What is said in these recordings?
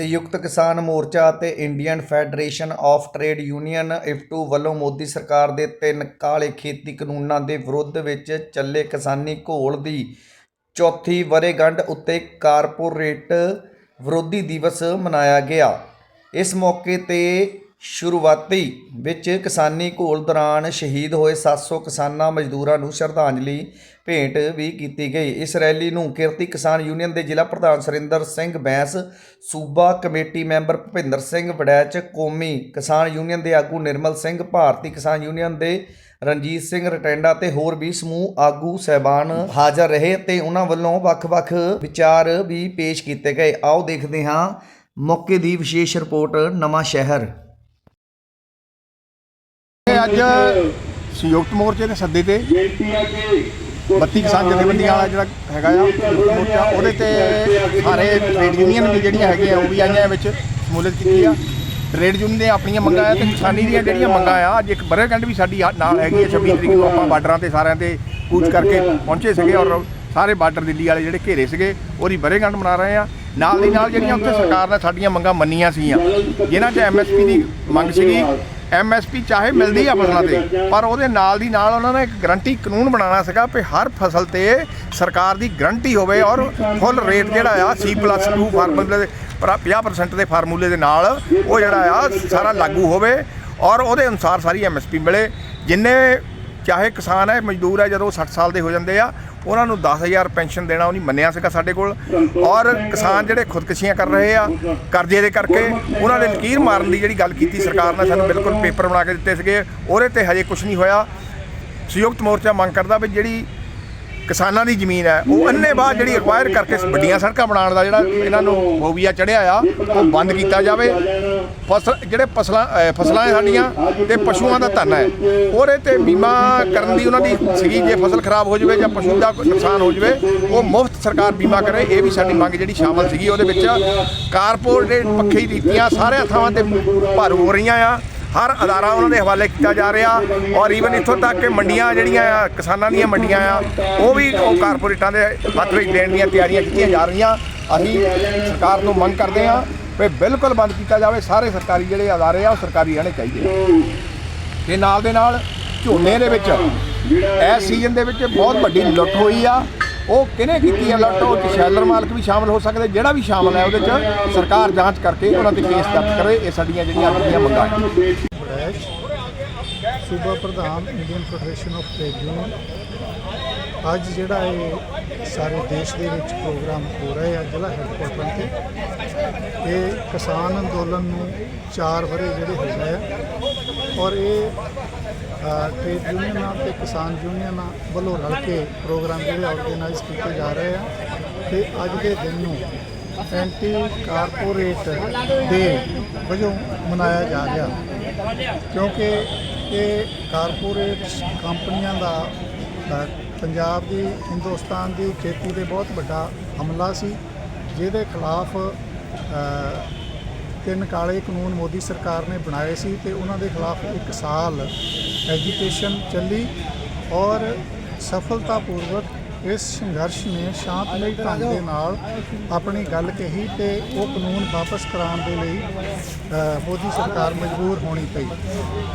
ਸੰਯੁਕਤ ਕਿਸਾਨ ਮੋਰਚਾ ਅਤੇ Indian federation of trade union IFTU ਵੱਲੋਂ ਮੋਦੀ ਸਰਕਾਰ ਦੇ ਤਿੰਨ ਕਾਲੇ ਖੇਤੀ ਕਾਨੂੰਨਾਂ ਦੇ ਵਿਰੋਧ ਵਿੱਚ ਚੱਲੇ ਕਿਸਾਨੀ ਘੋਲ ਦੀ ਚੌਥੀ ਵਰੇਗੰਢ ਉੱਤੇ ਕਾਰਪੋਰੇਟ ਵਿਰੋਧੀ ਦਿਵਸ ਮਨਾਇਆ ਗਿਆ। ਇਸ ਮੌਕੇ ਤੇ ਸ਼ੁਰੂਆਤੀ ਵਿੱਚ ਕਿਸਾਨੀ ਘੋਲ ਦੌਰਾਨ ਸ਼ਹੀਦ ਹੋਏ 700 ਕਿਸਾਨਾਂ ਮਜ਼ਦੂਰਾਂ ਨੂੰ ਸ਼ਰਧਾਂਜਲੀ ਭੇਂਟ ਵੀ ਕੀਤੀ ਗਈ। ਇਸ ਰੈਲੀ ਨੂੰ ਕਿਰਤੀ ਕਿਸਾਨ ਯੂਨੀਅਨ ਦੇ ਜ਼ਿਲ੍ਹਾ ਪ੍ਰਧਾਨ ਸੁਰਿੰਦਰ ਸਿੰਘ ਬੈਂਸ, ਸੂਬਾ committee member Bhupinder Singh Waraich, Kaumi Kisan union ਦੇ ਆਗੂ ਨਿਰਮਲ ਸਿੰਘ, ਭਾਰਤੀ ਕਿਸਾਨ ਯੂਨੀਅਨ ਦੇ ਰਣਜੀਤ ਸਿੰਘ ਰਟੈਂਡਾ ਤੇ ਹੋਰ ਵੀ ਸਮੂਹ ਆਗੂ ਸਹਿਬਾਨ ਹਾਜ਼ਰ ਰਹੇ ਤੇ ਉਹਨਾਂ ਵੱਲੋਂ ਵੱਖ-ਵੱਖ ਵਿਚਾਰ ਵੀ ਪੇਸ਼ ਕੀਤੇ ਗਏ। ਆਓ ਦੇਖਦੇ ਹਾਂ ਮੌਕੇ ਦੀ ਵਿਸ਼ੇਸ਼ ਰਿਪੋਰਟ ਨਵਾਂ ਸ਼ਹਿਰ ਅੱਜ ਸੰਯੁਕਤ ਮੋਰਚੇ ਦੇ ਸੱਦੇ ਤੇ 32 ਕਿਸਾਨ ਜਥੇਬੰਦੀਆਂ ਵਾਲਾ ਜਿਹੜਾ ਹੈਗਾ ਆ ਸੰਯੁਕਤ ਮੋਰਚਾ, ਉਹਦੇ ਤੇ ਸਾਰੇ ਟ੍ਰੇਡ ਯੂਨੀਅਨ ਵੀ ਜਿਹੜੀਆਂ ਹੈਗੀਆਂ, ਉਹ ਵੀ ਆਈਆਂ ਵਿੱਚ ਸ਼ਮੂਲੀਅਤ ਕੀਤੀ ਆ। ਟ੍ਰੇਡ ਯੂਨੀਅਨ ਨੇ ਆਪਣੀਆਂ ਮੰਗਾਂ ਆ ਤੇ ਕਿਸਾਨੀ ਦੀਆਂ ਜਿਹੜੀਆਂ ਮੰਗਾਂ ਆ, ਅੱਜ ਇੱਕ ਬਰੇਕੰਡ ਵੀ ਸਾਡੀ ਨਾਲ ਹੈਗੀ ਆ 26 ਤਰੀਕ ਨੂੰ ਆਪਾਂ ਬਾਰਡਰਾਂ ਤੇ ਸਾਰਿਆਂ ਤੇ ਕੂਚ ਕਰਕੇ ਪਹੁੰਚੇ ਸੀਗੇ ਔਰ ਸਾਰੇ ਬਾਰਡਰ ਦਿੱਲੀ ਵਾਲੇ ਜਿਹੜੇ ਘੇਰੇ ਸੀਗੇ, ਉਹਦੀ ਬਰੇਗੰਡ ਮਨਾ ਰਹੇ ਆ। ਨਾਲ ਦੀ ਨਾਲ ਜਿਹੜੀਆਂ ਉੱਥੇ ਸਰਕਾਰ ਨੇ ਸਾਡੀਆਂ ਮੰਗਾਂ ਮੰਨੀਆਂ ਸੀਗੀਆਂ, ਜਿਨ੍ਹਾਂ 'ਚ ਐਮਐਸਪੀ ਦੀ ਮੰਗ ਸੀਗੀ ਐਮਐਸਪੀ ਚਾਹੇ ਮਿਲਦੀ ਆ ਫਸਲਾਂ ਤੇ, ਪਰ ਉਹਦੇ ਨਾਲ ਦੀ ਨਾਲ ਉਹਨਾਂ ਨੇ ਇੱਕ ਗਰੰਟੀ ਕਾਨੂੰਨ ਬਣਾਉਣਾ ਸੀਗਾ ਕਿ ਹਰ ਫਸਲ ਤੇ ਸਰਕਾਰ ਦੀ ਗਰੰਟੀ ਹੋਵੇ ਔਰ ਫੁੱਲ ਰੇਟ ਜਿਹੜਾ ਆ C+2 ਫਾਰਮੂਲੇ ਦੇ 50% ਦੇ ਫਾਰਮੂਲੇ ਦੇ ਨਾਲ ਉਹ ਜਿਹੜਾ ਆ ਸਾਰਾ ਲਾਗੂ ਹੋਵੇ ਔਰ ਉਹਦੇ ਅਨੁਸਾਰ ਸਾਰੀ ਐਮਐਸਪੀ ਮਿਲੇ। ਜਿੰਨੇ ਚਾਹੇ ਕਿਸਾਨ ਹੈ, ਮਜ਼ਦੂਰ ਹੈ, ਜਦੋਂ 60 ਸਾਲ ਦੇ ਹੋ ਜਾਂਦੇ ਆ ਉਹਨਾਂ ਨੂੰ 10000 ਪੈਨਸ਼ਨ ਦੇਣਾ ਉਹਨੇ ਮੰਨਿਆ ਸੀਗਾ ਸਾਡੇ ਕੋਲ। ਔਰ ਕਿਸਾਨ ਜਿਹੜੇ ਖੁਦਕੁਸ਼ੀਆਂ ਕਰ ਰਹੇ ਆ, ਕਰਜ਼ੇ ਦੇ ਕਰਕੇ ਉਹਨਾਂ ਨੇ ਲਕੀਰ ਮਾਰਨ ਦੀ ਜਿਹੜੀ ਗੱਲ ਕੀਤੀ ਸਰਕਾਰ ਨੇ, ਸਾਨੂੰ ਬਿਲਕੁਲ ਪੇਪਰ ਬਣਾ ਕੇ ਦਿੱਤੇ ਸੀਗੇ। ਉਹਦੇ ਤੇ ਹਜੇ ਕੁਝ ਨਹੀਂ ਹੋਇਆ। ਸੰਯੁਕਤ ਮੋਰਚਾ ਮੰਗ ਕਰਦਾ ਵੀ ਜਿਹੜੀ ਕਿਸਾਨਾਂ ਦੀ ਜ਼ਮੀਨ ਹੈ, ਉਹ ਅੰਨੇ ਬਾਅਦ ਜਿਹੜੀ ਐਕਵਾਇਰ ਕਰਕੇ ਵੱਡੀਆਂ ਸੜਕਾਂ ਬਣਾਉਣ ਦਾ ਜਿਹੜਾ ਇਹਨਾਂ ਨੂੰ ਹੋਵੀਆ ਚੜਿਆ ਆ, ਉਹ ਬੰਦ ਕੀਤਾ ਜਾਵੇ। ਫਸਲ ਜਿਹੜੇ ਫਸਲਾਂ ਫਸਲਾਂ ਹੈ ਸਾਡੀਆਂ ਤੇ ਪਸ਼ੂਆਂ ਦਾ ਧਨ ਹੈ। ਉਹਦੇ ਤੇ ਬੀਮਾ ਕਰਨ ਦੀ ਉਹਨਾਂ ਦੀ ਸੀਗੀ, ਜੇ ਫਸਲ ਖਰਾਬ ਹੋ ਜਾਵੇ ਜਾਂ ਪਸ਼ੂ ਦਾ ਕੋਈ ਨੁਕਸਾਨ ਹੋ ਜਾਵੇ, ਉਹ ਮੁਫਤ ਸਰਕਾਰ ਬੀਮਾ ਕਰੇ, ਇਹ ਵੀ ਸਾਡੀ ਮੰਗ ਜਿਹੜੀ ਸ਼ਾਮਲ ਸੀਗੀ। ਉਹਦੇ ਵਿੱਚ ਕਾਰਪੋਰੇਟ ਪੱਖੀ ਨੀਤੀਆਂ ਸਾਰਿਆਂ ਥਾਵਾਂ ਤੇ ਭਾਰੂ ਹੋ ਰਹੀਆਂ ਆ। ਹਰ ਅਦਾਰਾ ਉਹਨਾਂ ਦੇ ਹਵਾਲੇ ਕੀਤਾ ਜਾ ਰਿਹਾ ਔਰ ਈਵਨ ਇੱਥੋਂ ਤੱਕ ਕਿ ਮੰਡੀਆਂ ਜਿਹੜੀਆਂ ਆ, ਕਿਸਾਨਾਂ ਦੀਆਂ ਮੰਡੀਆਂ ਆ, ਉਹ ਵੀ ਉਹ ਕਾਰਪੋਰੇਟਾਂ ਦੇ ਹੱਥ ਵਿੱਚ ਦੇਣ ਦੀਆਂ ਤਿਆਰੀਆਂ ਕੀਤੀਆਂ ਜਾ ਰਹੀਆਂ। ਅਸੀਂ ਸਰਕਾਰ ਨੂੰ ਮੰਗ ਕਰਦੇ ਹਾਂ ਵੀ ਬਿਲਕੁਲ ਬੰਦ ਕੀਤਾ ਜਾਵੇ, ਸਾਰੇ ਸਰਕਾਰੀ ਜਿਹੜੇ ਅਦਾਰੇ ਆ, ਉਹ ਸਰਕਾਰੀ ਰਹਿਣੇ ਚਾਹੀਦੇ ਆ। ਤੇ ਨਾਲ ਦੇ ਨਾਲ ਝੋਨੇ ਦੇ ਵਿੱਚ ਇਸ ਸੀਜ਼ਨ ਦੇ ਵਿੱਚ ਬਹੁਤ ਵੱਡੀ ਲੁੱਟ ਹੋਈ ਆ। ਉਹ ਕਿਹਨੇ ਕੀਤੀ ਆ ਲੁੱਟ ਉਹ 'ਚ ਸ਼ੈਲਰ ਮਾਲਕ ਵੀ ਸ਼ਾਮਲ ਹੋ ਸਕਦੇ, ਜਿਹੜਾ ਵੀ ਸ਼ਾਮਲ ਹੈ ਉਹਦੇ 'ਚ ਸਰਕਾਰ ਜਾਂਚ ਕਰਕੇ ਉਹਨਾਂ ਤੇ ਕੇਸ ਦਰਜ ਕਰੇ, ਇਹ ਸਾਡੀਆਂ ਜਿਹੜੀਆਂ ਅੱਜ ਮੰਗਾਂ ਹੈ ਸੂਬਾ ਪ੍ਰਧਾਨ Indian federation of trade union, ਅੱਜ ਜਿਹੜਾ ਇਹ ਸਾਰੇ ਦੇਸ਼ ਦੇ ਵਿੱਚ ਪ੍ਰੋਗਰਾਮ ਹੋ ਰਹੇ ਆ ਜ਼ਿਲ੍ਹਾ ਹੈਡਕੁਆਟਰ ਤੇ, ਇਹ ਕਿਸਾਨ ਅੰਦੋਲਨ ਨੂੰ 4 ਵਰੇ ਜਿਹੜੇ ਹੋ ਗਏ ਆ, ਔਰ ਇਹ ਟ੍ਰੇਡ ਯੂਨੀਅਨਾਂ ਤੇ ਕਿਸਾਨ ਯੂਨੀਅਨਾਂ ਵੱਲੋਂ ਰਲ ਕੇ ਪ੍ਰੋਗਰਾਮ ਜਿਹੜੇ ਆਰਗੇਨਾਈਜ਼ ਕੀਤੇ ਜਾ ਰਹੇ ਆ। ਤੇ ਅੱਜ ਦੇ ਦਿਨ ਨੂੰ ਐਂਟੀ ਕਾਰਪੋਰੇਟ ਡੇ ਵਜੋਂ ਮਨਾਇਆ ਜਾ ਰਿਹਾ। ਕਿਉਂਕਿ ਇਹ ਕਾਰਪੋਰੇਟ ਕੰਪਨੀਆਂ ਦਾ ਪੰਜਾਬ ਦੀ, ਹਿੰਦੁਸਤਾਨ ਦੀ ਖੇਤੀ ਤੇ ਬਹੁਤ ਵੱਡਾ ਹਮਲਾ ਸੀ। ਜਿਹਦੇ ਖਿਲਾਫ ਤਿੰਨ ਕਾਲੇ ਕਾਨੂੰਨ ਮੋਦੀ ਸਰਕਾਰ ਨੇ ਬਣਾਏ ਸੀ ਤੇ ਉਹਨਾਂ ਦੇ ਖਿਲਾਫ ਇੱਕ ਸਾਲ ਐਜੀਟੇਸ਼ਨ ਚੱਲੀ ਔਰ ਸਫਲਤਾਪੂਰਵਕ ਇਸ ਸੰਘਰਸ਼ ਨੇ ਸ਼ਾਂਤਮਈ ਢੰਗ ਦੇ ਨਾਲ ਆਪਣੀ ਗੱਲ ਕਹੀ ਤੇ ਉਹ ਕਾਨੂੰਨ ਵਾਪਸ ਕਰਾਉਣ ਦੇ ਲਈ ਮੋਦੀ ਸਰਕਾਰ ਮਜਬੂਰ ਹੋਣੀ ਪਈ।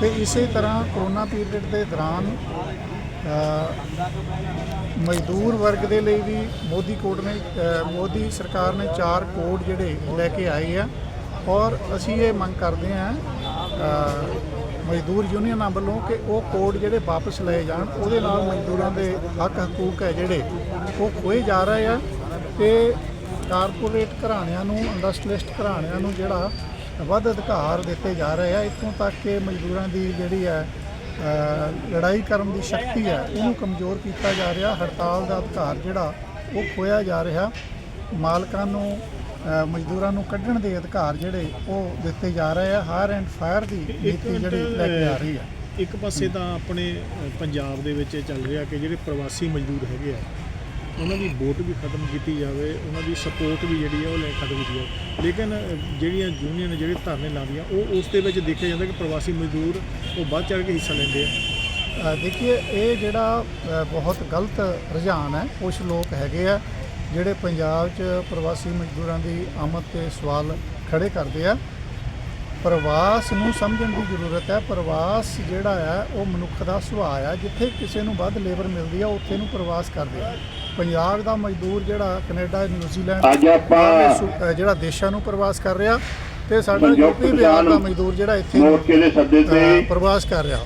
ਤੇ ਇਸੇ ਤਰ੍ਹਾਂ ਕਰੋਨਾ ਪੀਰੀਅਡ ਦੇ ਦੌਰਾਨ ਮਜ਼ਦੂਰ ਵਰਗ ਦੇ ਲਈ ਵੀ ਮੋਦੀ ਕੋਡ ਨੇ ਮੋਦੀ ਸਰਕਾਰ ਨੇ ਚਾਰ ਕੋਡ ਜਿਹੜੇ ਲੈ ਕੇ ਆਏ ਆ। ਔਰ ਅਸੀਂ ਇਹ ਮੰਗ ਕਰਦੇ ਹਾਂ ਮਜ਼ਦੂਰ ਯੂਨੀਅਨਾਂ ਵੱਲੋਂ ਕਿ ਉਹ ਕੋਡ ਜਿਹੜੇ ਵਾਪਸ ਲਏ ਜਾਣ, ਉਹਦੇ ਨਾਲ ਮਜ਼ਦੂਰਾਂ ਦੇ ਹੱਕ ਹਕੂਕ ਹੈ ਜਿਹੜੇ, ਉਹ ਖੋਏ ਜਾ ਰਹੇ ਆ ਤੇ ਕਾਰਪੋਰੇਟ ਘਰਾਣਿਆਂ ਨੂੰ ਇੰਡਸਟਰੀਲਿਸਟ ਘਰਾਣਿਆਂ ਨੂੰ ਜਿਹੜਾ ਵੱਧ ਅਧਿਕਾਰ ਦਿੱਤੇ ਜਾ ਰਹੇ ਆ, ਇੱਥੋਂ ਤੱਕ ਕਿ ਮਜ਼ਦੂਰਾਂ ਦੀ ਜਿਹੜੀ ਹੈ ਲੜਾਈ ਕਰਨ ਦੀ ਸ਼ਕਤੀ ਹੈ, ਉਹਨੂੰ ਕਮਜ਼ੋਰ ਕੀਤਾ ਜਾ ਰਿਹਾ, ਹੜਤਾਲ ਦਾ ਅਧਿਕਾਰ ਜਿਹੜਾ, ਉਹ ਖੋਇਆ ਜਾ ਰਿਹਾ। ਮਾਲਕਾਂ ਨੂੰ ਮਜ਼ਦੂਰਾਂ ਨੂੰ ਕੱਢਣ ਦੇ ਅਧਿਕਾਰ ਜਿਹੜੇ ਉਹ ਦਿੱਤੇ ਜਾ ਰਹੇ ਆ ਹਾਇਰ ਐਂਡ ਫਾਇਰ ਦੀ ਨੀਤੀ ਜਿਹੜੀ ਲੈ ਕੇ ਆ ਰਹੀ ਹੈ ਇੱਕ ਪਾਸੇ ਤਾਂ ਆਪਣੇ ਪੰਜਾਬ ਦੇ ਵਿੱਚ ਚੱਲ ਰਿਹਾ ਕਿ ਜਿਹੜੇ ਪ੍ਰਵਾਸੀ ਮਜ਼ਦੂਰ ਹੈਗੇ ਆ ਉਹਨਾਂ ਦੀ ਵੋਟ ਵੀ ਖਤਮ ਕੀਤੀ ਜਾਵੇ ਉਹਨਾਂ ਦੀ ਸਪੋਰਟ ਵੀ ਜਿਹੜੀ ਆ ਉਹ ਲੈ ਖਤਮ ਕੀਤੀ ਜਾਵੇ। ਲੇਕਿਨ ਜਿਹੜੀਆਂ ਯੂਨੀਅਨ ਜਿਹੜੇ ਧਰਨੇ ਲਾਉਂਦੀਆਂ ਉਹ ਉਸ ਦੇ ਵਿੱਚ ਦੇਖਿਆ ਜਾਂਦਾ ਕਿ ਪ੍ਰਵਾਸੀ ਮਜ਼ਦੂਰ ਉਹ ਵੱਧ ਚੜ੍ਹ ਕੇ ਹਿੱਸਾ ਲੈਂਦੇ ਆ। ਦੇਖੀਏ ਇਹ ਜਿਹੜਾ ਬਹੁਤ ਗਲਤ ਰੁਝਾਨ ਹੈ ਕੁਝ ਲੋਕ ਹੈਗੇ ਆ ਜਿਹੜੇ ਪੰਜਾਬ 'ਚ ਪ੍ਰਵਾਸੀ ਮਜ਼ਦੂਰਾਂ ਦੀ ਆਮਦ ਤੇ ਸਵਾਲ ਖੜੇ ਕਰਦੇ ਆ ਪ੍ਰਵਾਸ ਨੂੰ ਸਮਝਣ ਦੀ ਜ਼ਰੂਰਤ ਹੈ। ਪ੍ਰਵਾਸ ਜਿਹੜਾ ਹੈ ਉਹ ਮਨੁੱਖ ਦਾ ਸੁਭਾਅ ਆ। ਜਿੱਥੇ ਕਿਸੇ ਨੂੰ ਵੱਧ ਲੇਬਰ ਮਿਲਦੀ ਆ ਉੱਥੇ ਨੂੰ ਪ੍ਰਵਾਸ ਕਰਦੇ ਆ। ਪੰਜਾਬ ਦਾ ਮਜ਼ਦੂਰ ਜਿਹੜਾ ਕੈਨੇਡਾ ਨਿਊਜ਼ੀਲੈਂਡ ਅੱਜ ਆਪਾਂ ਜਿਹੜਾ ਦੇਸ਼ਾਂ ਨੂੰ ਪ੍ਰਵਾਸ ਕਰ ਰਿਹਾ ਤੇ ਸਾਡਾ ਯੂਪੀ ਬਿਹਾਰ ਦਾ ਮਜ਼ਦੂਰ ਜਿਹੜਾ ਇੱਥੇ ਪ੍ਰਵਾਸ ਕਰ ਰਿਹਾ।